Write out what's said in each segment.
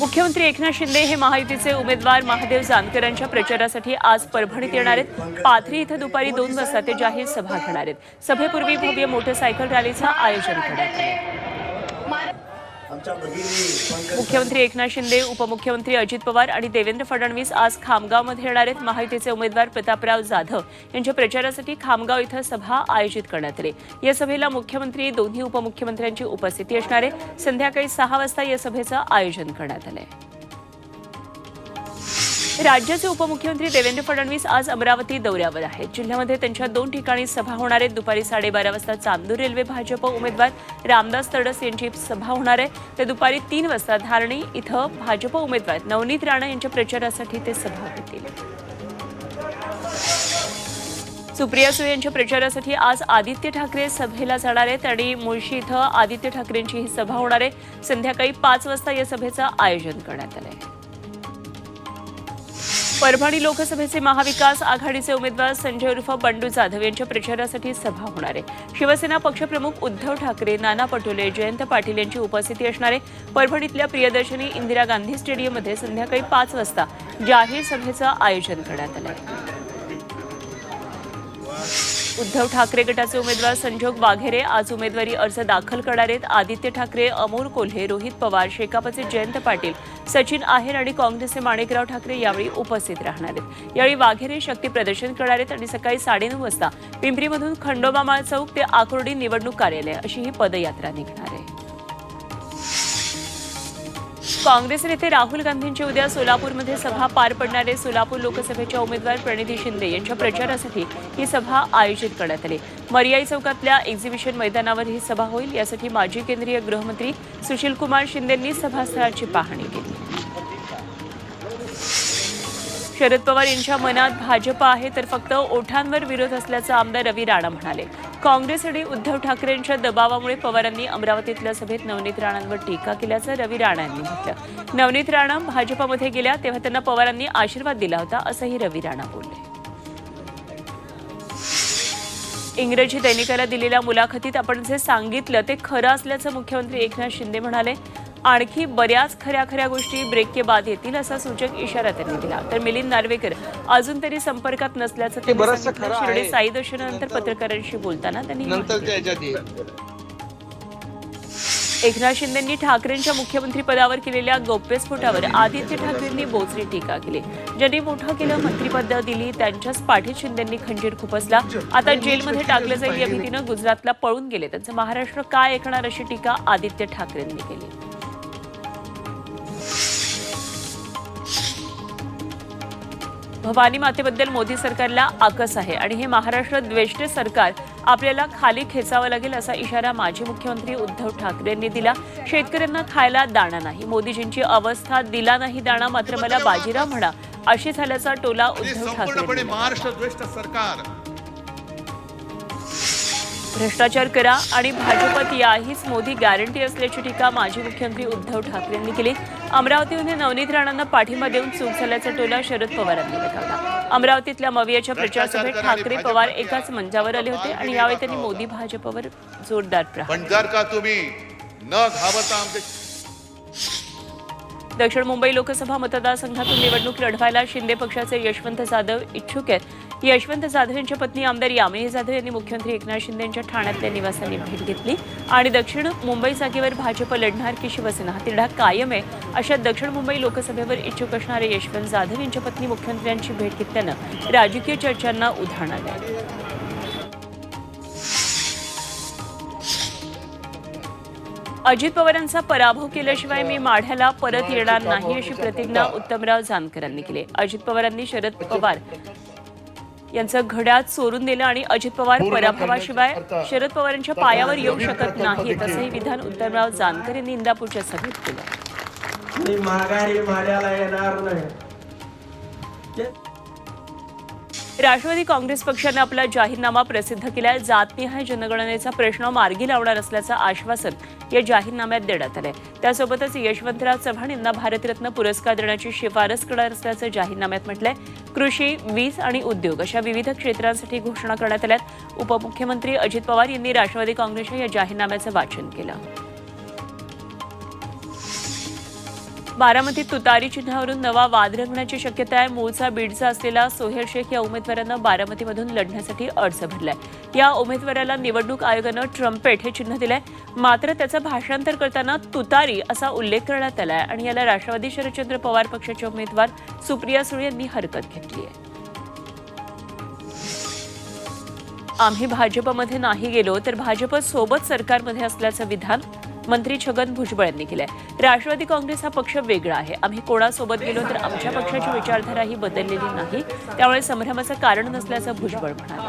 मुख्यमंत्री एकनाथ शिंदे हे महायुतीचे उमेदवार महादेव जानकरांच्या प्रचारासाठी आज परभणीत येणार आहेत. पाथरी इथं दुपारी दोन वाजता ते जाहीर सभा घेणार आहेत. सभेपूर्वी भव्य मोटरसायकल रॅलीचं आयोजन करण्यात आलं. मुख्यमंत्री एकनाथ शिंदे उपमुख्यमंत्री अजित पवार आणि देवेंद्र फडणवीस आज खामगावमध्ये येणार आहेत. महायुतीचे उमेदवार प्रतापराव जाधव यांच्या प्रचारासाठी खामगाव इथं सभा आयोजित करण्यात आली. या सभेला मुख्यमंत्री दोन्ही उपमुख्यमंत्र्यांची उपस्थिती असणार आहे. संध्याकाळी सहा वाजता या सभेचं आयोजन करण्यात आलं आहे राज्याचे उपमुख्यमंत्री देवेंद्र फडणवीस आज अमरावती दौऱ्यावर आहेत. जिल्ह्यामध्ये त्यांच्या दोन ठिकाणी सभा होणार आहेत. दुपारी साडेबारा वाजता चांदूर रेल्वे भाजप उमेदवार रामदास तडस यांची सभा होणार आहे. तर दुपारी तीन वाजता धारणी इथं भाजप उमेदवार नवनीत राणा यांच्या प्रचारासाठी ते सभा घेतील. सुप्रिया सुळे यांच्या प्रचारासाठी आज आदित्य ठाकरे सभेला जाणार आहेत आणि मुळशी इथं आदित्य ठाकरेंची ही सभा होणार आहे. संध्याकाळी पाच वाजता या सभेचं आयोजन करण्यात आलं आहे परभणी लोकसभेचे महाविकास आघाडीचे उमेदवार संजय उर्फ बंडू जाधव यांच्या प्रचारासाठी सभा होणार आहे. शिवसेना पक्षप्रमुख उद्धव ठाकरे नाना पटोले जयंत पाटील यांची उपस्थिती असणार आहे. परभणीतल्या प्रियदर्शनी इंदिरा गांधी स्टेडियममध्ये संध्याकाळी पाच वाजता जाहीर सभेचं आयोजन करण्यात आलं आहे उद्धव ठाकरे गटाचे उमेदवार संजोग वाघेरे आज उमेदवारी अर्ज दाखल करणार आहेत. आदित्य ठाकरे अमोल कोल्हे रोहित पवार शेकापचे जयंत पाटील सचिन आहेर आणि काँग्रेसचे माणिकराव ठाकरे यावेळी उपस्थित राहणार आहेत. यावेळी वाघेरे शक्ती प्रदर्शन करणार आहेत आणि सकाळी साडेनऊ वाजता पिंपरीमधून खंडोबा माळ चौक ते आकुर्डी निवडणूक कार्यालय अशी ही पदयात्रा निघणार आहे. काँग्रेस नेते राहुल गांधींची उद्या सोलापूरमध्ये सभा पार पडणारे सोलापूर लोकसभेच्या उमेदवार प्रणिती शिंदे यांच्या प्रचारासाठी ही सभा आयोजित करण्यात आली. मर्याई चौकातल्या एक्झिबिशन मैदानावर ही सभा होईल. यासाठी माजी केंद्रीय गृहमंत्री सुशीलकुमार शिंदेंनी सभास्थळाची पाहणी केली. शरद पवार यांच्या मनात भाजप आहे तर फक्त ओठांवर विरोध असल्याचं आमदार रवी राणा म्हणाले. काँग्रेस आणि उद्धव ठाकरेंच्या दबावामुळे पवारांनी अमरावतीतल्या सभेत नवनीत राणांवर टीका केल्याचं रवी राणा यांनी म्हटलं. नवनीत राणा भाजपमध्ये गेल्या तेव्हा त्यांना पवारांनी आशीर्वाद दिला होता असंही रवी राणा बोलले. इंग्रजी दैनिकाला दिलेल्या मुलाखतीत आपण जे सांगितलं ते खरं असल्याचं मुख्यमंत्री एकनाथ शिंदे म्हणाले. आणखी बऱ्याच खऱ्या खऱ्या गोष्टी ब्रेकके बाद येतील असा सूचक इशारा त्यांनी दिला. तर मिलिंद नार्वेकर अजून तरी संपर्कात नसल्याचं. शिर्डी साई दर्शनानंतर पत्रकारांशी बोलताना त्यांनी एकनाथ शिंदेंनी ठाकरेंच्या मुख्यमंत्री पदावर केलेल्या गौप्यस्फोटावर आदित्य ठाकरेंनी बोचरी टीका केली. ज्यांनी मोठं केलं मंत्रिपद दिली त्यांच्याच पाठीत शिंदेंनी खंजीर खुपसला. आता जेलमध्ये टाकलं जाईल या भीतीनं गुजरातला पळून गेले. त्यांचं महाराष्ट्र काय ऐकणार अशी टीका आदित्य ठाकरेंनी केली. भवानी मातेबद्दल मोदी सरकारला आकस आहे आणि हे महाराष्ट्र द्वेष्ट सरकार आपल्याला खाली खेचावं लागेल असा इशारा माजी मुख्यमंत्री उद्धव ठाकरे यांनी दिला. शेतकऱ्यांना खायला दाणा नाही. मोदीजींची अवस्था दिला नाही दाणा मात्र मला बाजीराव म्हणा अशी झाल्याचा टोला उद्धव ठाकरे. महाराष्ट्र द्वेष्ट सरकार. भ्रष्टाचार करा आणि भाजपत याहीच मोदी गॅरंटी असल्याची टीका माजी मुख्यमंत्री उद्धव ठाकरे यांनी केली. अमरावतीमध्ये नवनीत राणांना पाठिंबा देऊन चूक झाल्याचा टोला शरद पवार यांनी लगावला अमरावतीतल्या मवियाच्या प्रचारसभेत ठाकरे पवार एकाच मंचावर आले होते आणि यावेळी त्यांनी मोदी भाजपवर जोरदार प्रहार जर का तुम्ही न आमचे दक्षिण मुंबई लोकसभा मतदारसंघातून निवडणूक लढवायला शिंदे पक्षाचे यशवंत जाधव इच्छुक आहेत. यशवंत जाधव यांच्या पत्नी आमदार यामिनी जाधव यांनी मुख्यमंत्री एकनाथ शिंदे यांच्या ठाण्यातल्या निवासांनी भेट घेतली. आणि दक्षिण मुंबई जागेवर भाजप लढणार की शिवसेना? हा तिढा कायम आहे. अशा दक्षिण मुंबई लोकसभेवर इच्छुक असणारे यशवंत जाधव यांच्या पत्नी मुख्यमंत्र्यांची भेट घेतल्यानं राजकीय चर्चांना उधाण आहे अजित पवारांचा पराभव केल्याशिवाय मी माढ्याला परत येणार नाही अशी प्रतिज्ञा उत्तमराव जानकरांनी केली. अजित पवारांनी शरद पवार यांचं घड्याळ चोरून दिलं आणि अजित पवार पराभवाशिवाय शरद पवारांच्या पायावर येऊ शकत नाहीत असंही विधान उत्तमराव जानकर यांनी इंदापूरच्या सभेत केलं. राष्ट्रवादी काँग्रेस पक्षानं आपला जाहीरनामा प्रसिद्ध केलाय. जातनिहाय जनगणनेचा प्रश्न मार्गी लावणार असल्याचं आश्वासन या जाहीरनाम्यात देण्यात आलंय. त्यासोबतच यशवंतराव चव्हाण यांना भारतरत्न पुरस्कार देण्याची शिफारस करणार असल्याचं जाहीरनाम्यात म्हटलंय. कृषी वीज आणि उद्योग अशा विविध क्षेत्रांसाठी घोषणा करण्यात आल्यात. उपमुख्यमंत्री अजित पवार यांनी राष्ट्रवादी काँग्रेसच्या या जाहीरनाम्याचं वाचन केलं. बारामतीत तुतारी चिन्हावरून नवा वाद रंगण्याची शक्यता आहे. मूळचा बीडचा असलेला सोहेल शेख या उमेदवारानं बारामतीमधून लढण्यासाठी अर्ज भरलाय. या उमेदवाराला निवडणूक आयोगानं ट्रम्पेट हे चिन्ह दिलंय. मात्र त्याचं भाषांतर करताना तुतारी असा उल्लेख करण्यात आलाय आणि याला राष्ट्रवादी शरदचंद्र पवार पक्षाचे उमेदवार सुप्रिया सुळे यांनी हरकत घेतली आहे. आम्ही भाजपमध्ये नाही गेलो तर भाजप सोबत सरकारमध्ये असल्याचं विधान मंत्री छगन भुजबळ यांनी केलंय. राष्ट्रवादी काँग्रेस हा पक्ष वेगळा आहे. आम्ही कोणासोबत गेलो तर आमच्या पक्षाची विचारधारा ही बदललेली नाही. त्यामुळे संभ्रमाचं कारण नसल्याचं भुजबळ म्हणाले.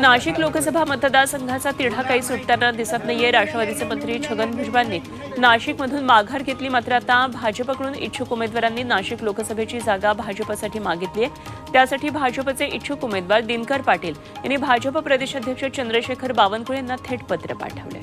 नाशिक लोकसभा मतदारसंघाचा तिढा काही सुटताना दिसत नाहीये. राष्ट्रवादीचे मंत्री छगन भुजबळांनी नाशिकमधून माघार घेतली. मात्र आता भाजपकडून इच्छुक उमेदवारांनी नाशिक लोकसभेची जागा भाजपसाठी मागितली आहे. त्यासाठी भाजपचे इच्छुक उमेदवार दिनकर पाटील यांनी भाजप प्रदेशाध्यक्ष चंद्रशेखर बावनकुळे यांना थेट पत्र पाठवले